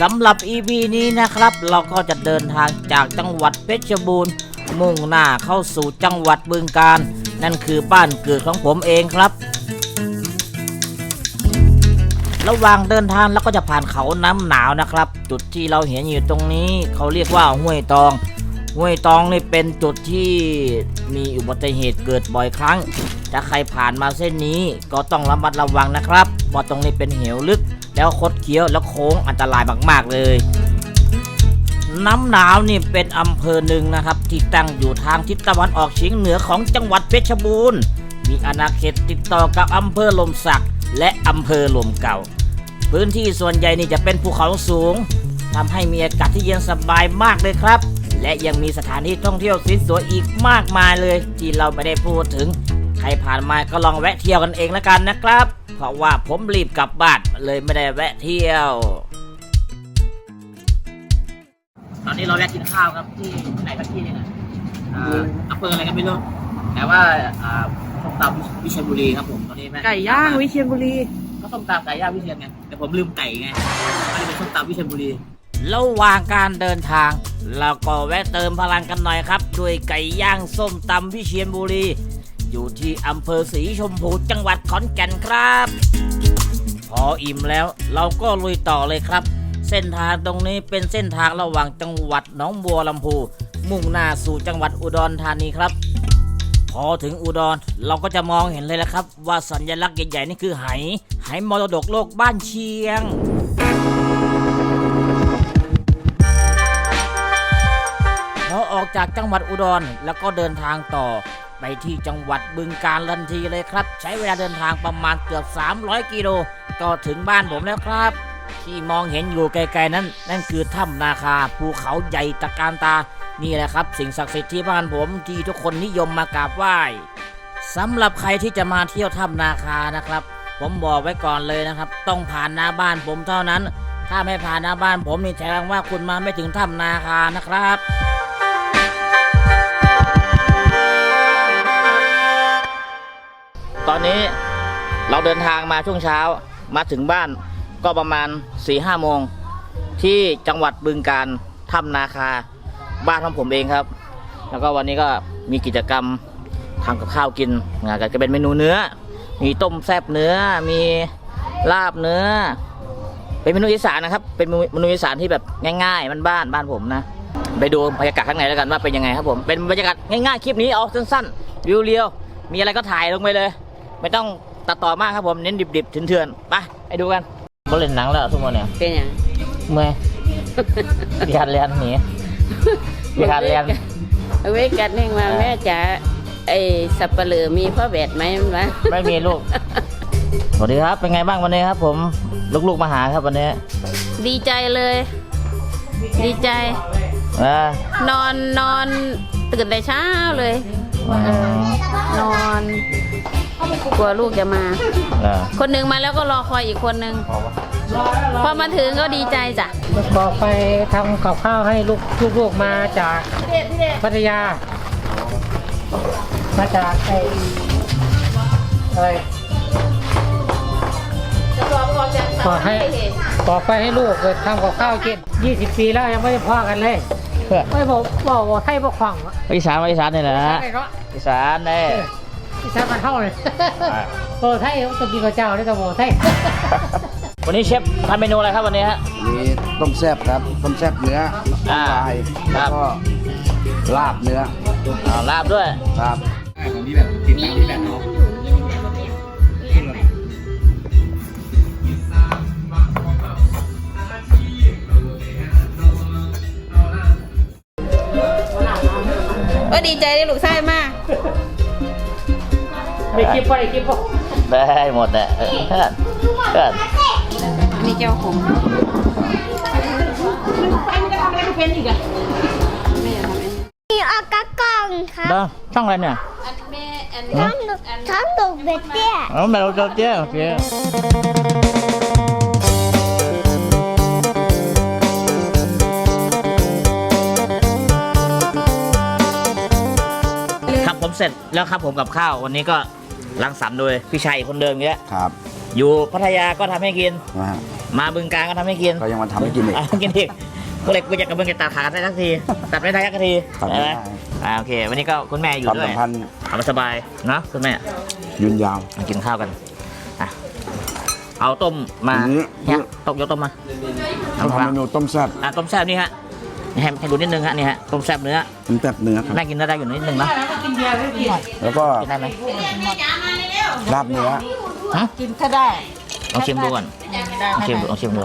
สำหรับ EP นี้นะครับ เราก็จะเดินทางจากจังหวัดเพชรบูรณ์ มุ่งหน้าเข้าสู่จังหวัดบึงกาฬนั่นคือบ้านเกิดของผมเองครับ ระหว่างเดินทางเราก็จะผ่านเขาน้ำหนาวนะครับ จุดที่เราเห็นอยู่ตรงนี้เขาเรียกว่าห้วยตอง ห้วยตองนี่เป็นจุดที่มีอุบัติเหตุเกิดบ่อยครั้ง ถ้าใครผ่านมาเส้นนี้ก็ต้องระมัดระวังนะครับเพราะตรงนี้เป็นเหวลึก แล้วคดเคี้ยวแล้วโค้งอันตรายมากๆเลย น้ำหนาวนี่เป็นอำเภอหนึ่งนะครับ ที่ตั้งอยู่ทางทิศตะวันออกเฉียงเหนือของจังหวัดเพชรบูรณ์ มีอาณาเขตติดต่อกับอำเภอลมสักและอำเภอลมเก่า พื้นที่ส่วนใหญ่นี่จะเป็นภูเขาสูงทำให้มีอากาศที่เย็นสบายมากเลยครับ และยังมีสถานที่ท่องเที่ยวสวยๆอีกมากมายเลย ที่เราไม่ได้พูดถึง ใครผ่านมาก็ลองแวะเที่ยวกันเองล้วกันนะครับ เพราะว่าผมรีบกลับบ้านเลยไม่ได้แวะเที่ยว ตอนนี้เราแวะกินข้าวครับที่ที่ไหนครับที่นี่นะอ่าอำเภออะไรก็ไม่รู้แต่ว่าอ่าส้มตำวิเชียรบุรีครับผมตอนนี้แม่ไก่ย่างวิเชียรบุรี ก็ส้มตำไก่ย่างวิเชียรไงแต่ผมลืมไก่ไงก็เลยเป็นส้มตำวิเชียรบุรี ระหว่างการเดินทาง เราก็แวะเติมพลังกันหน่อยครับ ด้วยไก่ย่างส้มตำวิเชียรบุรี อยู่ที่อำเภอศรีชมพูจังหวัดขอนแก่นครับ พออิ่มแล้วเราก็ลุยต่อเลยครับ เส้นทางตรงนี้เป็นเส้นทางระหว่างจังหวัดหนองบัวลำพูมุ่งหน้าสู่จังหวัดอุดรธานีครับ พอถึงอุดรเราก็จะมองเห็นเลยละครับ ว่าสัญลักษณ์ใหญ่ๆนี่คือไหไหมรดกโลกบ้านเชียงพอออกจากจังหวัดอุดรแล้วก็เดินทางต่อ ไปที่จังหวัดบึงกาฬทันทีเลยครับ ใช้เวลาเดินทางประมาณเกือบ 300 กิโลก็ถึงบ้านผมแล้วครับ ที่มองเห็นอยู่ไกลๆนั้น นั่นคือถ้ำนาคาภูเขาใหญ่ตะการตา นี่แหละครับ สิ่งศักดิ์สิทธิ์ที่บ้านผมที่ทุกคนนิยมมากราบไหว้สำหรับใครที่จะมาเที่ยวถ้ำนาคานะครับ ผมบอกไว้ก่อนเลยนะครับ ต้องผ่านหน้าบ้านผมเท่านั้น ถ้าไม่ผ่านหน้าบ้านผมนี่แสดงว่าคุณมาไม่ถึงถ้ำนาคานะครับ ตอนนี้เราเดินทางมาช่วงเช้ามาถึงบ้านก็ประมาณ4ี่ห้าโมง ที่จังหวัดบึงการถ้ำนาคา บ้านของผมเองครับ แล้วก็วันนี้ก็มีกิจกรรมทำกับข้าวกินงานก็จะเป็นเมนูเนื้อ มีต้มแซบเนื้อมีลาบเนื้อ เป็นเมนูอีสานนะครับ เป็นเมนูอีสานที่แบบง่ายๆมันบ้านบ้านผมนะไปดูบรรยากาศข้างในแล้วกันว่าเป็นยังไงครับผมเป็นบรรยากาศง่ายๆคลิปนี้เอาสั้นๆวิวเรียวมีอะไรก็ถ่ายลงไปเลย ไม่ต้องตัดต่อมากครับผมเน้นดิบๆเถื่อนๆไปไปดูกันก็เล่นหนังแล้วทุกคนเนี่ยเป็นอย่างเมื่อยพี่ฮันเรียนหนีพี่ฮันเรียนเอาไว้กันเองมาแม่จ๋าไอ้สับปะเหลือมีพ่อแบดไหมมันวะไม่มีลูกสวัสดีครับเป็นไงบ้างวันนี้ครับ ผมลูกๆมาหาครับวันนี้ ดีใจเลย ดีใจอ่านอนนอนตื่นแต่เช้าเลยเออนอน กลัวลูกจะมา อ่าคนหนึ่งมาแล้วก็รอคอยอีกคนหนึ่งพอมาถึงก็ดีใจจ้ะบอกไปทำกับข้าวให้ลูกลูกๆมาจากพัทยา มาจากไอ้อะไรบอกให้บอกไปให้ลูกไปทำกับข้าวกิน 20 ปีแล้วยังไม่ได้พอกันเลยเพื่อไม่บอกบอกว่าให้บอกขวางวะอีสานอีสานนี่แหละฮะไอ้เนาะอีสานเนี่ย ที่ใช้มันเท่าเลยอ่าโอ้ไทยต้องกินกับเจ้าด้วยกับโอ้ไทยวันนี้เชฟทำเมนูอะไรครับวันนี้ฮะมีต้มแซ่บครับ ต้มแซ่บเนื้ออ่าน้ำลายครัแล้บ วก็ลาบเนื้ออ่าลาบด้วย ครับ ของที่แบบกินตามที่แบบเนาะก็ดีใจได้ลูกไส้มาก ไม่คิดไปคิดไปได้หมดแหละเออเพื่อนเพื่อนนี่เจ้าของมีอากาศกล้องครับเด้ช่องอะไรเนี่ยอันแม่องดกทั้งดกเบ็ดเตี้ยอ๋อแมวเจ้าเจ้าโอเคครับผมเสร็จแล้วครับผมกับข้าววันนี้ก็ รังสรรค์โดยพี่ชัยคนเดิมเนี้ยครับอยู่พัทยาก็ทำให้กิน นะฮะมาบึงการก็ทำให้กินก็ยังมาทำให้กินอีก อะกินอีกกูเลยกูอยากกับมึงจะตัดขาได้สักทีตัดไม่ได้สักทีตัดไม่ได้ใช่หอ่าโอเค วันนี้ก็คุณแม่อยู่ความด้วสัยมพันธ์เอามาสบายเนอะคุณแม่ยืนยาว มากินข้าวกันอะเอาต้มมาอันนี้เนี่ยต้มยกต้มมาเอาทำวางเมนูต้มแซ่บอะต้มแซ่บนี่ฮะนี่ ให้ให้ดูนิดนึงฮะนี่ฮะต้มแซ่บเนื้อต้มแซ่บเนื้อครับแม่กินได้ได้อยู่นิดนึงเนาะแล้วก็กินได้ไหมลาบเนื้อฮะกินถ้าได้ลองชิมดูก่อนได้ลองชิมดูลองชิมดู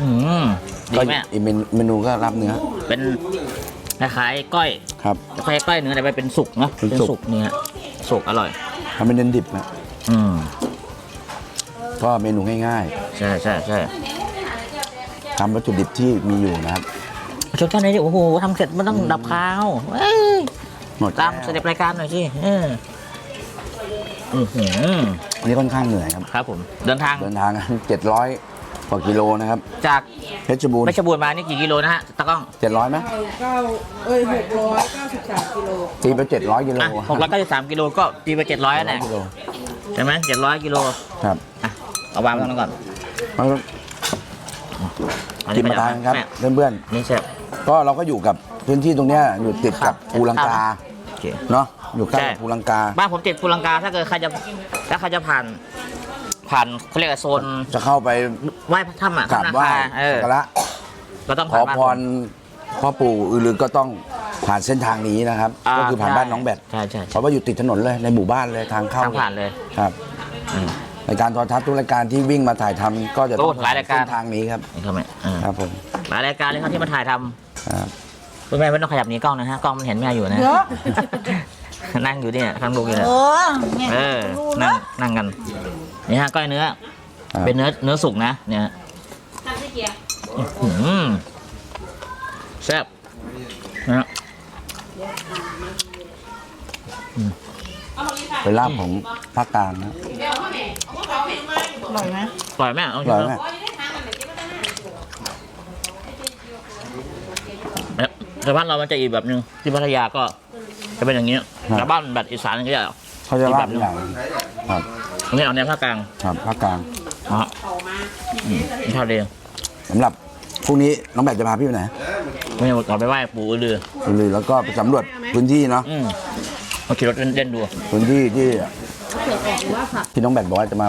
อืมดีก็ไหมอีกเมนูเมนูก็ลาบเนื้อ เป็นคล้ายๆก้อยครับคล้ายๆก้อยเนื้อแต่ไปเป็นสุกเนาะเป็นสุกสุกเนื้อสุกอร่อยทำเป็นเน้นดิบนะอืมก็เมนูง่ายใช่ใช่ใช่ๆ ทำวัตถุดิบที่มีอยู่นะครับชนท่านนี้ดิโอ้โหทำเสร็จมันต้องดับคาวเอ้ยหมดตามแล้วสเต็ปรายการหน่อยสิเอออือหืออันนี้ค่อนข้างเหนื่อยครับ ครับผม เดินทางเดินทางเจ็ดร้อยกว่ากิโลนะครับ จากเพชรบูรณ์เพชรบูรณ์มานี่กี่กิโลนะฮะตะกล้องเจ็ดร้อยไหมเก้าเอ้ยหกร้อยเก้าสิบสามกิโลตีไปเจ็ดร้อยกิโลอะหกร้อยเก้าสิบสามกิโลก็ตีไปเจ็ดร้อยแล้วแหละกิโลใช่ไหมเจ็ดร้อยกิโลครับอะเอาวางไว้ตรงนั้นก่อน แล้วก็อักินมาทานครับ แม่เพื่อนนี่เสร็จๆก็เราก็อยู่กับพื้นที่ตรงเนี้ยอยู่ติดกับภูลังกาโอเค เนาะอยู่ใกล้ใช่กับภูลังกา บ้านผมติดภูลังกาถ้าเกิดใครจะถ้าใครจะผ่าน ผ่านเขาเรียกว่าโซนจะเข้าไปไหว้พระถ้ำอะกราบถ้ำนาไหว้คาเออสักการะก็ต้องขอผ่านพบ้านรพ่อปู่อือลือก็ต้องผ่านเส้นทางนี้นะครับผมก็คือผ่านบ้านน้องแบดใช่ใช่ เพใช่ราะว่าอยู่ติดถนนเลยในหมู่บ้านเลยทางเข้าทางผ่านเลย ครับอืม รายการโทรทัศน์ทุกรายการที่วิ่งมาถ่ายทำก็จะต้องโอ้หลายรายการ เส้นทางนี้ครับนี่เข้ามาอ่าครับผมหลายรายการเลยครับที่มาถ่ายทครับำคุณแม่ไม่ต้องขยับหนีกล้องนะฮะกล้องมันเห็นแม่อยู่นะ เยอะ นั่งอยู่เนี่ยข้างลูกอยู่เนี่ยโอ้เนี่ยเออนั่งนั่งกันนี่ฮะก้อยเนื้อ ครับเป็นเนื้อเนื้อสุกนะเนี่ยอื้อหือแซ่บนะฮะเป็นลาบของภาคกลางนะ อร่อยไหมปล่อยแม่เอาอชิร่มอยดูไหมเนี่ยแต่บ้านเรามันจะอีกแบบนึงที่พัทยาก็จะเป็นอย่างนี้แต่บ้านแบบอีสานก็จะเขาจะลาบอย่างครับตรงนี้เอาแนวภาคกลางครับภาคกลางนะฮะอืมชอบดีสำหรับพรุ่งนี้น้องแบดจะพาพี่ไปไหนไม่เอาเราไปไหว้ปู่อือลือ ไปเลยแล้วก็ไปสำรวจพื้นที่เนาะอืมมาขี่รถเล่นๆดู พื้นที่ที่ ที่น้องแบดบอกว่าจะมา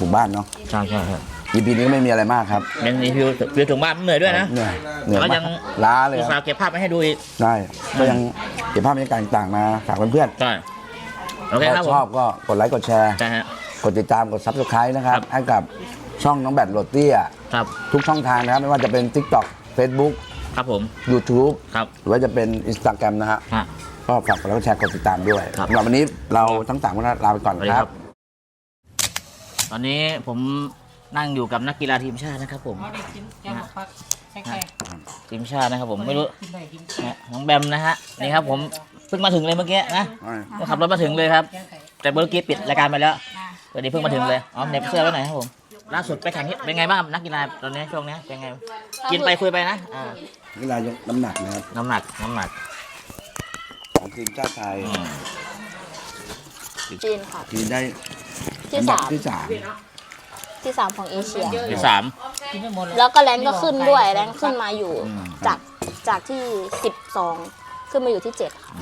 ปลูกบ้านเนาะใช่ใช่ครับ EP นี้ก็ไม่มีอะไรมากครับเน้นรีวิวรีวิวถึงบ้านเหนื่อยด้วยนะเหนื่อยเหนื่อยแล้วมายังกล้าเลยอุตคส่ารับห์เก็บภาพมาให้ดูอีกได้ก็ยังเก็บภาพบรรยากาศต่างๆมาฝากเพื่อนใช่โอเคครับๆผมชอบก็กดไลค์กดแชร์ ใช่ฮะ กดติดตามกด subscribe นะครับครับให้กับช่องน้องแบดโรเตี้ยครับทุกช่องทางนะครับ ไม่ว่าจะเป็น TikTok Facebook ครับผม YouTube ครับหรือว่าจะเป็น Instagram นะฮะ ฮะ ก็ฝากกดไลค์กดแชร์กดติดตามด้วยครับ สำหรับวันนี้เราทั้งสามคนลาไปก่อนสวัสดีคครัรับ บ ตอนนี้ผมนั่งอยู่กับนักกีฬาทีมชาตินะครับผม เอาได้กินแกงผักแค่แค่ทีมชาตินะครับผมไม่รู้กินได้กินนะน้องแบมนะฮะนี่ครับผมเพิ่งมาถึงเลยเมื่อกี้นะเพิ่งขับรถมาถึงเลยครับ แกงไข่แต่เมื่อกี้ปิดรายการไปแล้วตอนนี้เพิ่งมาถึงเลยอ๋อเหน็บเสื้อไว้ไหนอยครับผมล่าสุดไปแข่งที่เป็นไงบ้างครับนักกีฬาตอนนี้ช่วงนี้เป็นไง กินไปคุยไปนะอ่า เวลายกน้ำหนักนะครับน้ำหนักน้ำหนักของ ทีมชาติไทยอืมจีนค่ะ ทีมได้ที่อันดัสามที่สามที่สามของเอเชีย ที่สามกินไม่หมดเลยแล้วก็แรงก็ขึ้นด้วยแรงขึ้นมาอยู่อืม จากจากที่สิบสองขึ้นมาอยู่ที่เจ็ดค่ะ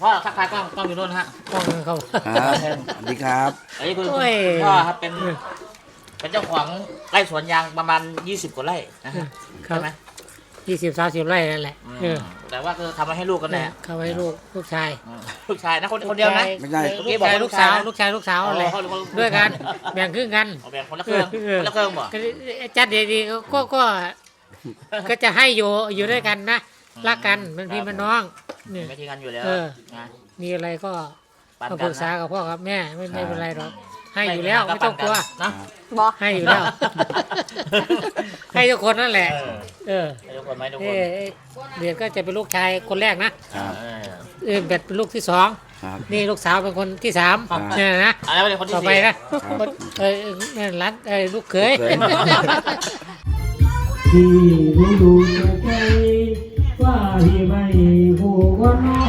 พ่อทักทายกล้องกล้องอยู่โน่นนะฮะกล้องเขาครับสวัสดีครับอันนี้คือโอ้ยคุณพ่อครับเป็นเป็นเจ้าของไร่สวนยางประมาณ 20 กว่าไร่นะฮะครัใช่บไหม ยี่สิบสามสิบไร่นั่นแหละอืมเออแต่ว่าคือทำมาให้ลูกกันแหละเขาไว้ลูกลูกชายอืมลูกชายนะคนคนเดียวนะไม่ใช่ เมื่อกี้ลูกบอกชายว่าลูกสาวลูกชายลูกสาวอะไรอ๋อลูกด้วยกันแบ่งครึ่งกันเอาแบ่งคนละเครื่องเออคนละเครื่องบ่ก็จัดดีๆก็ก็ก็จะให้อยู่อยู่ด้วยกันนะรักกันเป็นพี่เป็นน้องเนี่ยไม่ทิ้งกันอยู่แล้วเออนะมีอะไรก็ปันมากัปนรึกษานะ กับพ่อกับแม่ไม่ไม่เป็นไรหรอก ให้ไม่อยู่แล้วปัไม่นต้องกลัว นะ บอให้อยู่แล้ว ให้ทุกคนนั่นแหละ เออ เออให้ทุกคนไหมทุกคเอ้นเอ้เบียดก็จะเป็นลูกชายคนแรกนะครับเออเออเบียดเป็นลูกที่สองครับ นี่ลูกสาวเป็นคนที่สามครับ เนี่ยนะอันนั้นเป็นคนที่ต่อสี่ไปนะคนเออเออนั่นร้านเออลูกเขย ลูกเขย ที่รู้ดูใจว่าที่ไม่หูว่าน้อ